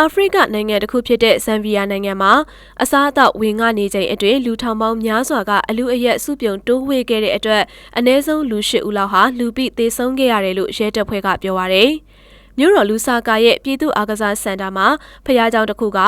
အာဖရိကနိုင်ငံတစ်ခုဖြစ်တဲ့ဇမ်ဘီယာနိုင်ငံမှာအစားအသောက်ဝင်ငှနေချိန်အတွင်းလူထောင်ပေါင်းများစွာကအလူအယက်စုပြုံတိုးဝှေ့ခဲ့တဲ့အတွက်အ ਨੇ ဆုံးလူ၈ဦးလောက်ဟာလူပိသေဆုံးခဲ့ရတယ်လို့ရဲတပ်ဖွဲ့ကပြောပါရယ်။ မြို့တော်လူစာကာရဲ့ပြည်သူ့အားကစားစင်တာမှာဖျားကြောင်တစ်ခုက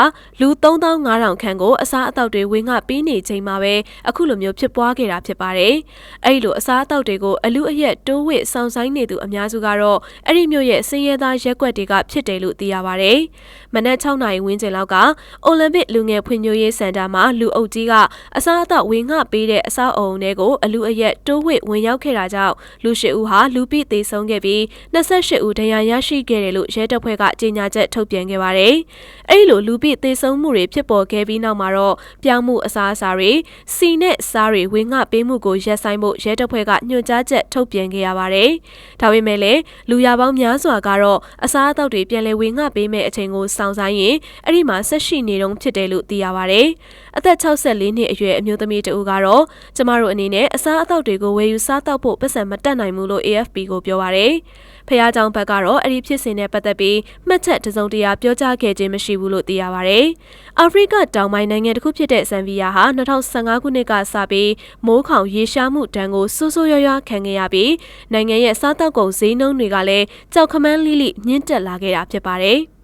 လူ3500ခန့်ကိုအစားအသောက်တွေဝင်ငှပေးနေချိန်မှာပဲအခုလိုမျိုးဖြစ်ပွားခဲ့တာဖြစ်ပါတယ်။အဲ့လိုအစားအသောက်တွေကိုအလူအယက်တိုးဝစ်ဆောင်ဆိုင်နေသူအများစုကတော့အဲ့ဒီမြို့ရဲ့စင်ရဲသားရက်ွက်တွေကဖြစ်တယ်လို့သိရပါတယ်။မနက်6နာရီဝန်းကျင်လောက်ကအိုလံပစ်လူငယ်ဖွံ့ဖြိုးရေးစင်တာမှာလူအုပ်ကြီးကအစားအသောက်ဝင်ငှပေးတဲ့အစားအုံတွေကိုအလူအယက်တိုးဝစ်ဝင်ရောက်ခဲ့တာကြောင့်လူ၈ဦးဟာလူပိသေဆုံးခဲ့ပြီး28ဦးဒဏ်ရာရရှိခဲ့တယ်လို့ရဲတပ်ဖွဲ့ကကြေညာချက်ထုတ်ပြန်ခဲ့ပါတယ်။အဲဒီလိုလူပိသေဆုံးမှုတွေဖြစ်ပေါ်ခဲ့ပြီးနောက်မှာတော့ပြောင်းမှုအစားအစာတွေစီနဲ့စားတွေဝေငှပေးမှုကိုရပ်ဆိုင်းဖို့ရဲတပ်ဖွဲ့ကညွှန်ကြားချက်ထုတ်ပြန်ခဲ့ရပါတယ်။ဒါပေမဲ့လည်းလူရပေါင်းများစွာကတော့အစားအသောက်တွေပြန်လည်ဝေငှပေးမဲ့အချိန်ကိုစောင့်ဆိုင်းရင်အဲ့ဒီမှာဆက်ရှိနေတုံးဖြစ်တယ်လို့သိရပါတယ်။အသက်64နှစ်အရွယ်အမျိုးသမီးတဦးကတော့ကျမတို့အနေနဲ့အစားအသောက်တွေကိုဝယ်ယူစားတောက်ဖို့ပတ်စံမတက်နိုင်ဘူးလို့ AFP ကိုပြောပါတယ်။ဖះเจ้าဘက်ကတော့အဲ့ဒီဖြစ် စဉ်နဲ့ပတ်သက်ပြီးမှတ်ချက်တစုံတရာပြောကြားခဲ့ခြင်းမရှိဘူးလို့သိရပါဗျ။အာဖရိကတောင်ပိုင်းနိုင်ငံတစ်ခုဖြစ်တဲ့ဇမ်ဘီယာဟာ2015ခုနှစ်ကစပြီးမိုးခေါင်ရေရှားမှုဒဏ်ကိုဆိုးဆိုးရွားရွားခံခဲ့ရပြီးနိုင်ငံရဲ့စားတောက်ကုန်ဈေးနှုန်းတွေကလည်းကြောက်ခမန်းလိလိမြင့်တက်လာခဲ့တာဖြစ်ပါတယ်။